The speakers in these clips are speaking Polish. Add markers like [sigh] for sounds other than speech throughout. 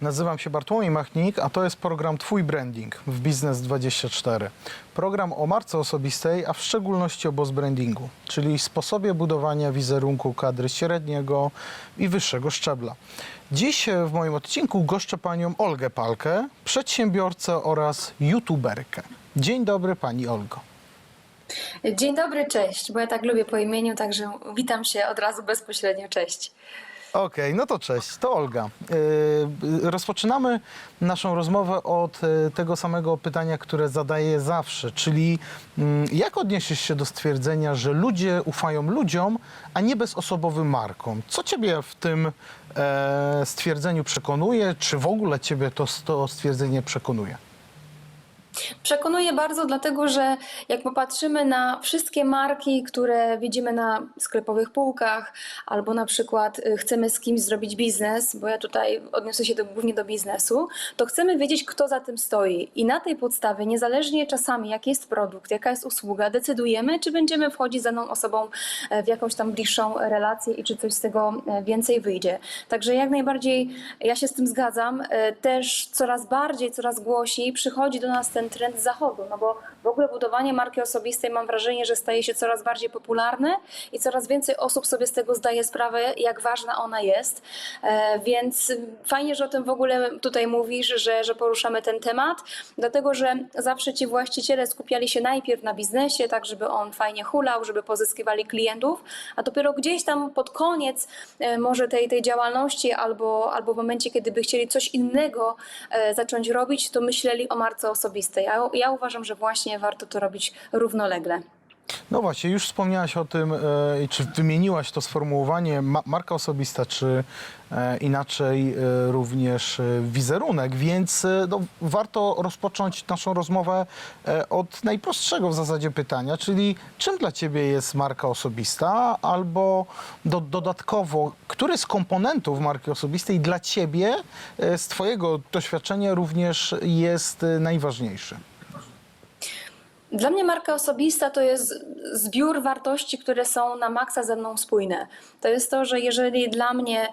Nazywam się Bartłomiej Machnik, a to jest program Twój Branding w Biznes24. Program o marce osobistej, a w szczególności o boss brandingu, czyli sposobie budowania wizerunku kadry średniego i wyższego szczebla. Dziś e, w moim odcinku goszczę panią Olgę Palkę, przedsiębiorcę oraz youtuberkę. Dzień dobry pani Olgo. Dzień dobry, cześć, bo ja tak lubię po imieniu, także witam się od razu bezpośrednio, cześć. Okej, no to cześć, to Olga. Yy, rozpoczynamy naszą rozmowę od y, tego samego pytania, które zadaję zawsze, czyli mm, jak odniesiesz się do stwierdzenia, że ludzie ufają ludziom, a nie bezosobowym markom? Co ciebie w tym e, stwierdzeniu przekonuje? Czy w ogóle ciebie to, to stwierdzenie przekonuje? Przekonuje bardzo, dlatego że jak popatrzymy na wszystkie marki, które widzimy na sklepowych półkach, albo na przykład y, chcemy z kimś zrobić biznes, bo ja tutaj odniosę się do, głównie do biznesu, to chcemy wiedzieć, kto za tym stoi. I na tej podstawie, niezależnie czasami jaki jest produkt, jaka jest usługa, decydujemy, czy będziemy wchodzić z daną osobą e, w jakąś tam bliższą relację i czy coś z tego e, więcej wyjdzie. Także jak najbardziej ja się z tym zgadzam. E, Też coraz bardziej, coraz głośniej przychodzi do nas ten trend zachodu, no bo w ogóle budowanie marki osobistej mam wrażenie, że staje się coraz bardziej popularne i coraz więcej osób sobie z tego zdaje sprawę, jak ważna ona jest. E, Więc fajnie, że o tym w ogóle tutaj mówisz, że, że poruszamy ten temat, dlatego że zawsze ci właściciele skupiali się najpierw na biznesie, tak żeby on fajnie hulał, żeby pozyskiwali klientów, a dopiero gdzieś tam pod koniec e, może tej, tej działalności albo, albo w momencie, kiedy by chcieli coś innego e, zacząć robić, to myśleli o marce osobistej. Ja, ja uważam, że właśnie warto to robić równolegle. No właśnie, już wspomniałaś o tym, e, czy wymieniłaś to sformułowanie ma, marka osobista, czy e, inaczej e, również e, wizerunek, więc e, no, warto rozpocząć naszą rozmowę e, od najprostszego w zasadzie pytania, czyli czym dla Ciebie jest marka osobista, albo do, dodatkowo, który z komponentów marki osobistej dla Ciebie e, z Twojego doświadczenia również jest e, najważniejszy? Dla mnie marka osobista to jest zbiór wartości, które są na maksa ze mną spójne. To jest to, że jeżeli dla mnie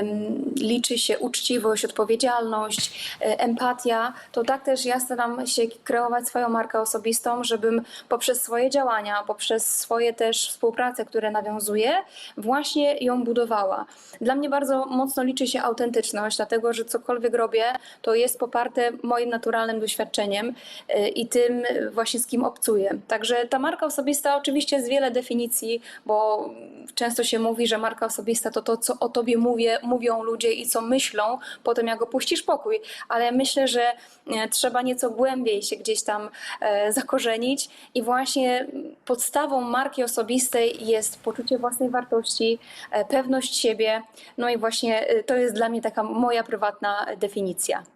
ym, liczy się uczciwość, odpowiedzialność, y, empatia, to tak też ja staram się kreować swoją markę osobistą, żebym poprzez swoje działania, poprzez swoje też współprace, które nawiązuję, właśnie ją budowała. Dla mnie bardzo mocno liczy się autentyczność, dlatego że cokolwiek robię, to jest poparte moim naturalnym doświadczeniem y, i tym właśnie z kim obcuję. Także ta marka osobista oczywiście jest wiele definicji, bo często się mówi, że marka osobista to to, co o tobie mówię, mówią ludzie i co myślą, potem jak opuścisz pokój. Ale myślę, że e, trzeba nieco głębiej się gdzieś tam e, zakorzenić i właśnie podstawą marki osobistej jest poczucie własnej wartości, e, pewność siebie. No i właśnie to jest dla mnie taka moja prywatna definicja.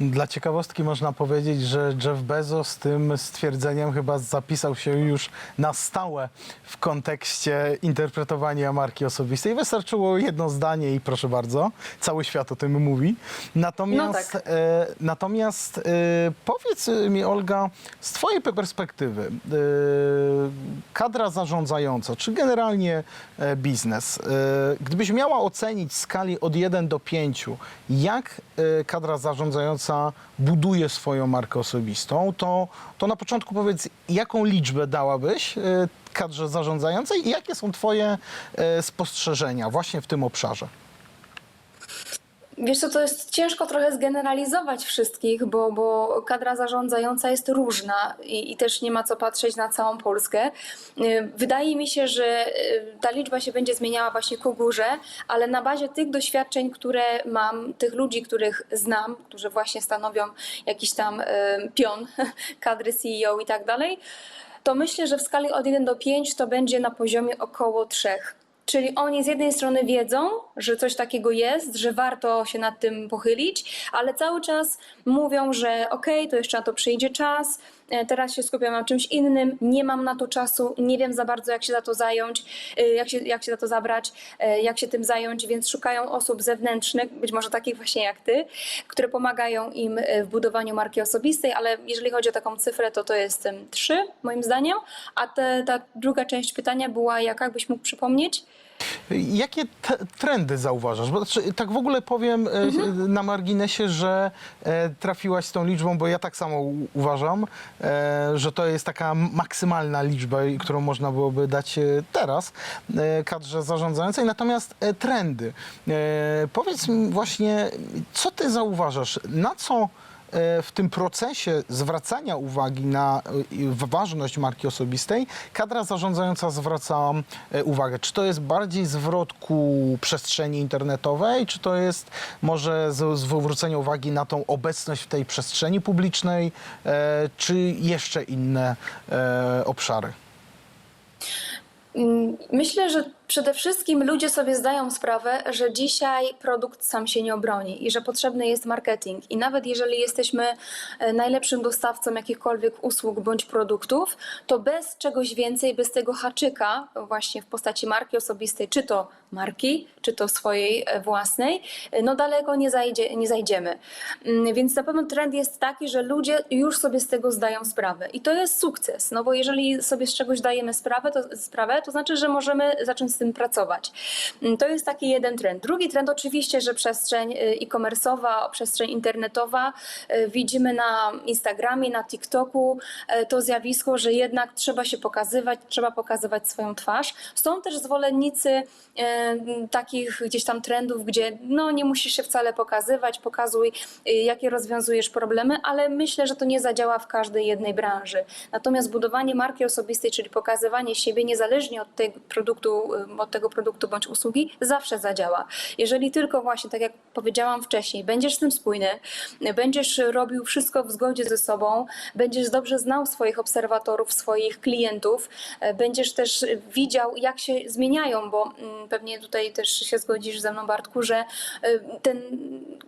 Dla ciekawostki można powiedzieć, że Jeff Bezos tym stwierdzeniem chyba zapisał się już na stałe w kontekście interpretowania marki osobistej. Wystarczyło jedno zdanie i proszę bardzo, cały świat o tym mówi. Natomiast, No tak. e, natomiast e, powiedz mi Olga, z twojej perspektywy, e, kadra zarządzająca, czy generalnie e, biznes, e, gdybyś miała ocenić w skali od 1 do 5, jak kadra zarządzająca buduje swoją markę osobistą, to, to na początku powiedz, jaką liczbę dałabyś e, kadrze zarządzającej i jakie są twoje e, spostrzeżenia właśnie w tym obszarze? Wiesz co, to jest ciężko trochę zgeneralizować wszystkich, bo, bo kadra zarządzająca jest różna i, i też nie ma co patrzeć na całą Polskę. Y, Wydaje mi się, że y, ta liczba się będzie zmieniała właśnie ku górze, ale na bazie tych doświadczeń, które mam, tych ludzi, których znam, którzy właśnie stanowią jakiś tam y, pion [laughs] kadry CEO i tak dalej, to myślę, że w skali od 1 do 5 to będzie na poziomie około 3. Czyli oni z jednej strony wiedzą, że coś takiego jest, że warto się nad tym pochylić, ale cały czas mówią, że okej, to jeszcze na to przyjdzie czas, teraz się skupiam na czymś innym, nie mam na to czasu, nie wiem za bardzo, jak się za to zająć, e, jak się, jak się za to zabrać, e, jak się tym zająć, więc szukają osób zewnętrznych, być może takich właśnie jak ty, które pomagają im e, w budowaniu marki osobistej, ale jeżeli chodzi o taką cyfrę, to to jest trzy, moim zdaniem. A te, ta druga część pytania była jaka, jakbyś mógł przypomnieć? Jakie trendy zauważasz? Bo znaczy, tak w ogóle powiem e, na marginesie, że e, trafiłaś z tą liczbą, bo ja tak samo uważam, e, że to jest taka maksymalna liczba, którą można byłoby dać e, teraz e, kadrze zarządzającej. Natomiast e, trendy. E, powiedz mi właśnie, co ty zauważasz? Na co w tym procesie zwracania uwagi na e, ważność marki osobistej kadra zarządzająca zwraca e, uwagę? Czy to jest bardziej zwrot ku przestrzeni internetowej, czy to jest może zwrócenie uwagi na tą obecność w tej przestrzeni publicznej, e, czy jeszcze inne obszary? Mm, Myślę, że przede wszystkim ludzie sobie zdają sprawę, że dzisiaj produkt sam się nie obroni i że potrzebny jest marketing. I nawet jeżeli jesteśmy e, najlepszym dostawcą jakichkolwiek usług bądź produktów, to bez czegoś więcej, bez tego haczyka właśnie w postaci marki osobistej, czy to marki, czy to swojej e, własnej, e, no daleko nie, zajdzie, nie zajdziemy. Mm, Więc na pewno trend jest taki, że ludzie już sobie z tego zdają sprawę. I to jest sukces, no bo jeżeli sobie z czegoś dajemy sprawę, to, sprawę, to znaczy, że możemy zacząć z tym pracować. Mm, To jest taki jeden trend. Drugi trend oczywiście, że przestrzeń y, e-commerce'owa, przestrzeń internetowa y, widzimy na Instagramie, na TikToku y, to zjawisko, że jednak trzeba się pokazywać, trzeba pokazywać swoją twarz. Są też zwolennicy takich gdzieś tam trendów, gdzie no nie musisz się wcale pokazywać, pokazuj jakie rozwiązujesz problemy, ale myślę, że to nie zadziała w każdej jednej branży. Natomiast budowanie marki osobistej, czyli pokazywanie siebie niezależnie od tego produktu, od tego produktu bądź usługi, zawsze zadziała. Jeżeli tylko właśnie, tak jak powiedziałam wcześniej, będziesz z tym spójny, będziesz robił wszystko w zgodzie ze sobą, będziesz dobrze znał swoich obserwatorów, swoich klientów, y, będziesz też widział, jak się zmieniają, bo mm, pewnie tutaj też się zgodzisz ze mną, Bartku, że y, ten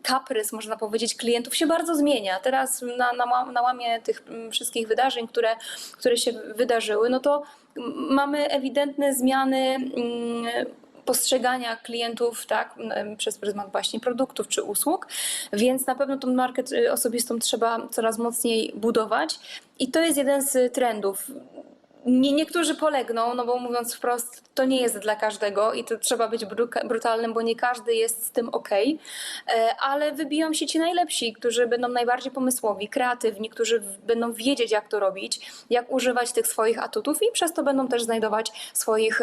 kaprys, można powiedzieć, klientów się bardzo zmienia. Teraz na, na, na łamie tych mm, wszystkich wydarzeń, które, które się wydarzyły, no to mamy ewidentne zmiany mm, postrzegania klientów tak, przez pryzmat właśnie produktów czy usług, więc na pewno tą markę y, osobistą trzeba coraz mocniej budować i to jest jeden z trendów. Nie, niektórzy polegną, no bo mówiąc wprost, to nie jest dla każdego i to trzeba być bru- brutalnym, bo nie każdy jest z tym ok, ale wybiją się ci najlepsi, którzy będą najbardziej pomysłowi, kreatywni, którzy będą wiedzieć, jak to robić, jak używać tych swoich atutów i przez to będą też znajdować swoich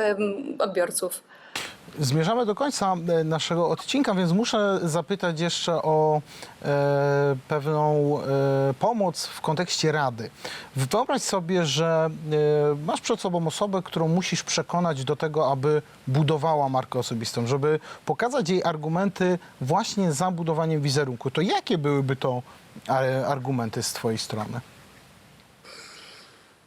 odbiorców. Zmierzamy do końca e, naszego odcinka, więc muszę zapytać jeszcze o e, pewną e, pomoc w kontekście rady. Wyobraź sobie, że e, masz przed sobą osobę, którą musisz przekonać do tego, aby budowała markę osobistą, żeby pokazać jej argumenty właśnie za budowaniem wizerunku. To jakie byłyby to e, argumenty z Twojej strony?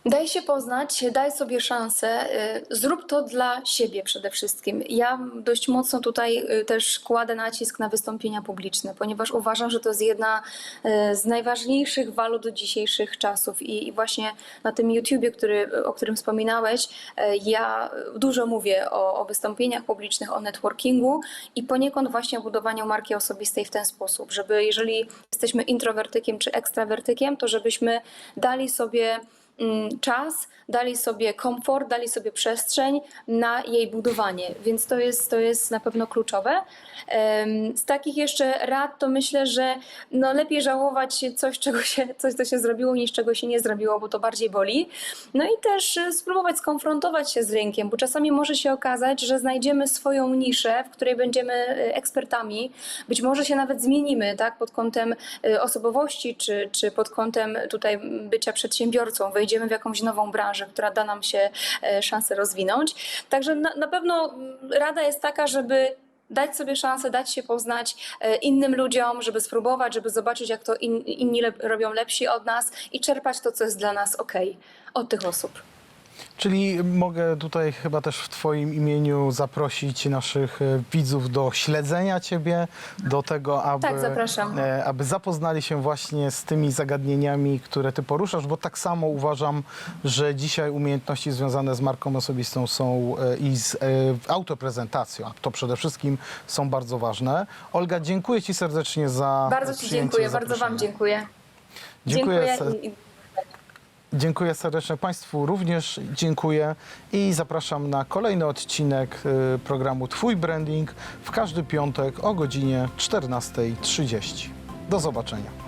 Daj się poznać, daj sobie szansę, y, zrób to dla siebie przede wszystkim. Ja dość mocno tutaj y, też kładę nacisk na wystąpienia publiczne, ponieważ uważam, że to jest jedna y, z najważniejszych walut dzisiejszych czasów i, właśnie na tym YouTubie, który, o którym wspominałeś, ja dużo mówię o, o wystąpieniach publicznych, o networkingu i poniekąd właśnie o budowaniu marki osobistej w ten sposób, żeby jeżeli jesteśmy introwertykiem czy ekstrawertykiem, to żebyśmy dali sobie czas, dali sobie komfort, dali sobie przestrzeń na jej budowanie, więc to jest, to jest na pewno kluczowe. Z takich jeszcze rad to myślę, że no lepiej żałować coś, czego się, coś, co się zrobiło, niż czego się nie zrobiło, bo to bardziej boli. No i też e, spróbować skonfrontować się z rynkiem, bo czasami może się okazać, że znajdziemy swoją niszę, w której będziemy e, ekspertami, być może się nawet zmienimy, tak, pod kątem e, osobowości, czy, czy pod kątem tutaj bycia przedsiębiorcą, wejdziemy w jakąś nową branżę, która da nam się e, szansę rozwinąć. Także na, na pewno mm, rada jest taka, żeby dać sobie szansę, dać się poznać e, innym ludziom, żeby spróbować, żeby zobaczyć, jak to in, inni lep, robią lepsi od nas i czerpać to, co jest dla nas ok od tych osób. Czyli mogę tutaj chyba też w Twoim imieniu zaprosić naszych e, widzów do śledzenia Ciebie, do tego, aby, Tak, zapraszam. e, aby zapoznali się właśnie z tymi zagadnieniami, które Ty poruszasz, bo tak samo uważam, że dzisiaj umiejętności związane z marką osobistą są e, i z e, autoprezentacją, a to przede wszystkim są bardzo ważne. Olga, dziękuję Ci serdecznie za Bardzo Ci przyjęcie dziękuję, bardzo Wam zaproszenia. dziękuję. Dziękuję. Dziękuję. i- i- Dziękuję serdecznie Państwu, również dziękuję i zapraszam na kolejny odcinek y, programu Twój Branding w każdy piątek o godzinie 14.30. Do zobaczenia.